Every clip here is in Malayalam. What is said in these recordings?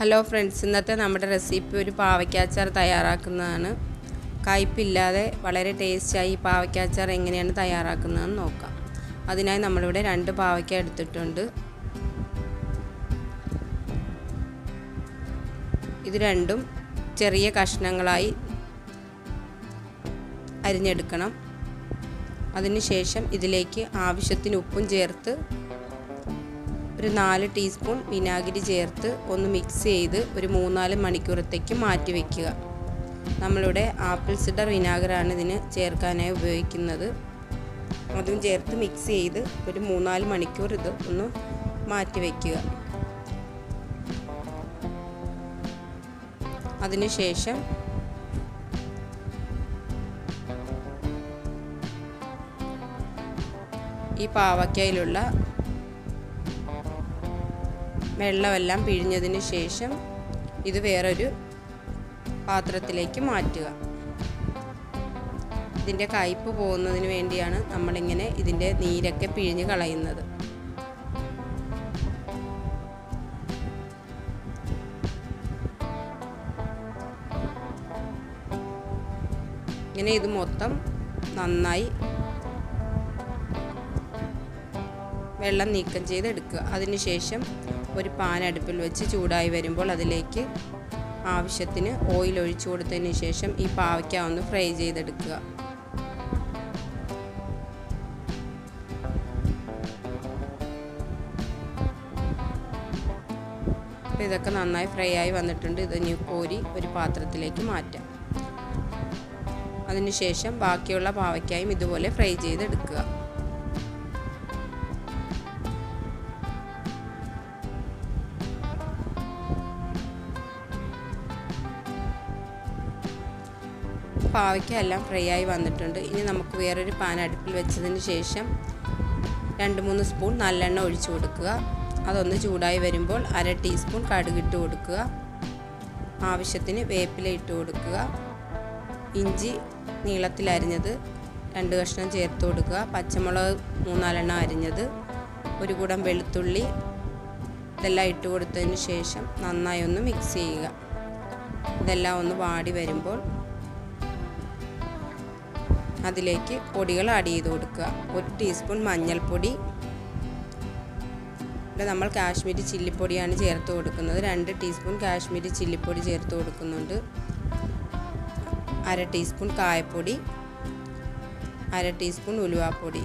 ഹലോ ഫ്രണ്ട്സ് ഇന്നത്തെ നമ്മുടെ റെസിപ്പി ഒരു പാവയ്ക്കാച്ചാർ തയ്യാറാക്കുന്നതാണ്. കയ്പില്ലാതെ വളരെ ടേസ്റ്റായി ഈ പാവയ്ക്കാച്ചാർ എങ്ങനെയാണ് തയ്യാറാക്കുന്നതെന്ന് നോക്കാം. അതിനായി നമ്മളിവിടെ രണ്ട് പാവയ്ക്ക എടുത്തിട്ടുണ്ട്. ഇത് രണ്ടും ചെറിയ കഷ്ണങ്ങളായി അരിഞ്ഞെടുക്കണം. അതിനുശേഷം ഇതിലേക്ക് ആവശ്യത്തിന് ഉപ്പും ചേർത്ത് ഒരു നാല് ടീസ്പൂൺ വിനാഗിരി ചേർത്ത് ഒന്ന് മിക്സ് ചെയ്ത് ഒരു മൂന്നാൽ മണിക്കൂറത്തേക്ക് മാറ്റി വയ്ക്കുക നമ്മളിവിടെ ആപ്പിൾ സിഡർ വിനാഗറാണ് ഇതിന് ചേർക്കാനായി ഉപയോഗിക്കുന്നത്. അതും ചേർത്ത് മിക്സ് ചെയ്ത് ഒരു മൂന്നാൽ മണിക്കൂർ ഇത് ഒന്ന് മാറ്റി വയ്ക്കുക അതിനുശേഷം ഈ പാവയ്ക്കയിലുള്ള വെള്ളമെല്ലാം പിഴിഞ്ഞതിന് ശേഷം ഇത് വേറൊരു പാത്രത്തിലേക്ക് മാറ്റുക. ഇതിന്റെ കയ്പ്പ് പോകുന്നതിന് വേണ്ടിയാണ് നമ്മളിങ്ങനെ ഇതിന്റെ നീരൊക്കെ പിഴിഞ്ഞ് കളയുന്നത്. ഇങ്ങനെ ഇത് മൊത്തം നന്നായി വെള്ളം നീക്കം ചെയ്ത് എടുക്കുക അതിനുശേഷം ഒരു പാൻ അടുപ്പിൽ വെച്ച് ചൂടായി വരുമ്പോൾ അതിലേക്ക് ആവശ്യത്തിന് ഓയിൽ ഒഴിച്ചു കൊടുത്തതിന് ശേഷം ഈ പാവയ്ക്ക ഒന്ന് ഫ്രൈ ചെയ്തെടുക്കുക. അപ്പോൾ ഇതൊക്കെ നന്നായി ഫ്രൈ ആയി വന്നിട്ടുണ്ട്. ഇത് ഇനി കോരി ഒരു പാത്രത്തിലേക്ക് മാറ്റാം. അതിനുശേഷം ബാക്കിയുള്ള പാവയ്ക്കായും ഇതുപോലെ ഫ്രൈ ചെയ്തെടുക്കുക. പാവയ്ക്ക എല്ലാം ഫ്രൈ ആയി വന്നിട്ടുണ്ട്. ഇനി നമുക്ക് വേറൊരു പാൻ അടുപ്പിൽ വെച്ചതിന് ശേഷം രണ്ട് മൂന്ന് സ്പൂൺ നല്ലെണ്ണ ഒഴിച്ചു കൊടുക്കുക. അതൊന്ന് ചൂടായി വരുമ്പോൾ അര ടീസ്പൂൺ കടുകിട്ട് കൊടുക്കുക. ആവശ്യത്തിന് വേപ്പില ഇട്ട് കൊടുക്കുക. ഇഞ്ചി നീളത്തിലരിഞ്ഞത് രണ്ട് കഷ്ണം ചേർത്ത് കൊടുക്കുക. പച്ചമുളക് മൂന്നാലെണ്ണം അരിഞ്ഞത്. ഒരു കൂടം വെളുത്തുള്ളി ഇതെല്ലാം ഇട്ട് കൊടുത്തതിന് ശേഷം നന്നായി ഒന്ന് മിക്സ് ചെയ്യുക. ഇതെല്ലാം ഒന്ന് വാടി വരുമ്പോൾ അതിലേക്ക് പൊടികൾ ആഡ് ചെയ്ത് കൊടുക്കുക. ഒരു ടീസ്പൂൺ മഞ്ഞൾപ്പൊടി. ഇവിടെ നമ്മൾ കാശ്മീരി ചില്ലിപ്പൊടിയാണ് ചേർത്ത് കൊടുക്കുന്നത്. രണ്ട് ടീസ്പൂൺ കാശ്മീരി ചില്ലിപ്പൊടി ചേർത്ത് കൊടുക്കുന്നുണ്ട്. അര ടീസ്പൂൺ കായപ്പൊടി. അര ടീസ്പൂൺ ഉലുവാപ്പൊടി.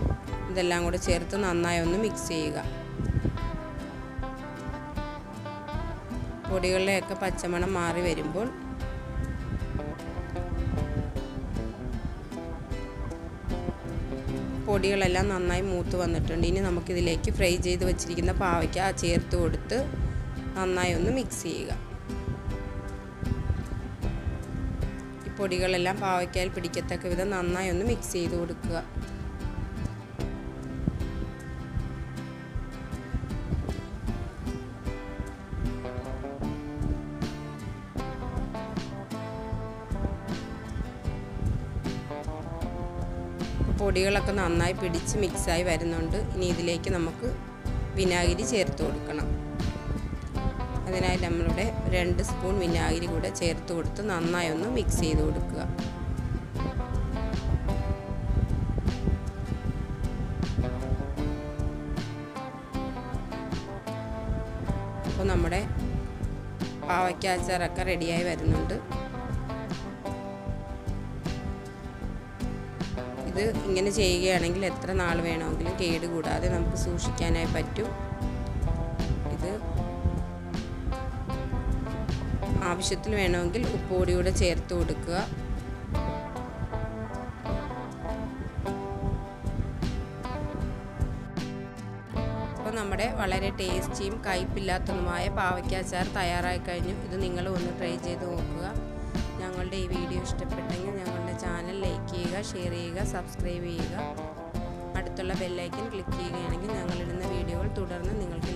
ഇതെല്ലാം കൂടെ ചേർത്ത് നന്നായി ഒന്ന് മിക്സ് ചെയ്യുക. പൊടികളുടെയൊക്കെ പച്ചമണം മാറി വരുമ്പോൾ പൊടികളെല്ലാം നന്നായി മൂത്ത് വന്നിട്ടുണ്ട്. ഇനി നമുക്കിതിലേക്ക് ഫ്രൈ ചെയ്ത് വെച്ചിരിക്കുന്ന പാവയ്ക്ക ചേർത്ത് കൊടുത്ത് നന്നായി ഒന്ന് മിക്സ് ചെയ്യുക. ഈ പൊടികളെല്ലാം പാവയ്ക്കയിൽ പിടിക്കത്തക്ക വിധം നന്നായി ഒന്ന് മിക്സ് ചെയ്ത് കൊടുക്കുക. പൊടികളൊക്കെ നന്നായി പിടിച്ച് മിക്സായി വരുന്നുണ്ട്. ഇനി ഇതിലേക്ക് നമുക്ക് വിനാഗിരി ചേർത്ത് കൊടുക്കണം. അതിനായി നമ്മളുടെ രണ്ട് സ്പൂൺ വിനാഗിരി കൂടെ ചേർത്ത് കൊടുത്ത് നന്നായി ഒന്ന് മിക്സ് ചെയ്ത് കൊടുക്കുക. അപ്പോൾ നമ്മുടെ പാവയ്ക്ക അച്ചാറൊക്കെ റെഡിയായി വരുന്നുണ്ട്. ഇത് ഇങ്ങനെ ചെയ്യുകയാണെങ്കിൽ എത്ര നാൾ വേണമെങ്കിലും കേട് കൂടാതെ നമുക്ക് സൂക്ഷിക്കാനായി പറ്റും. ഇത് ആവശ്യത്തിന് വേണമെങ്കിൽ ഉപ്പുപൊടി കൂടെ ചേർത്ത് കൊടുക്കുക. നമ്മുടെ വളരെ ടേസ്റ്റിയും കയ്പില്ലാത്തതുമായ പാവയ്ക്കാച്ചാർ തയ്യാറായി കഴിഞ്ഞു. ഇത് നിങ്ങൾ ഒന്ന് ട്രൈ ചെയ്ത് നോക്കുക. ഞങ്ങളുടെ ഈ വീഡിയോ ഇഷ്ടപ്പെട്ടെങ്കിൽ ഷെയർ ചെയ്യുക സബ്സ്ക്രൈബ് ചെയ്യുക. അടുത്തുള്ള ബെല്ലൈക്കൻ ക്ലിക്ക് ചെയ്യുകയാണെങ്കിൽ ഞങ്ങളിടുന്ന വീഡിയോകൾ തുടർന്ന് നിങ്ങൾക്ക്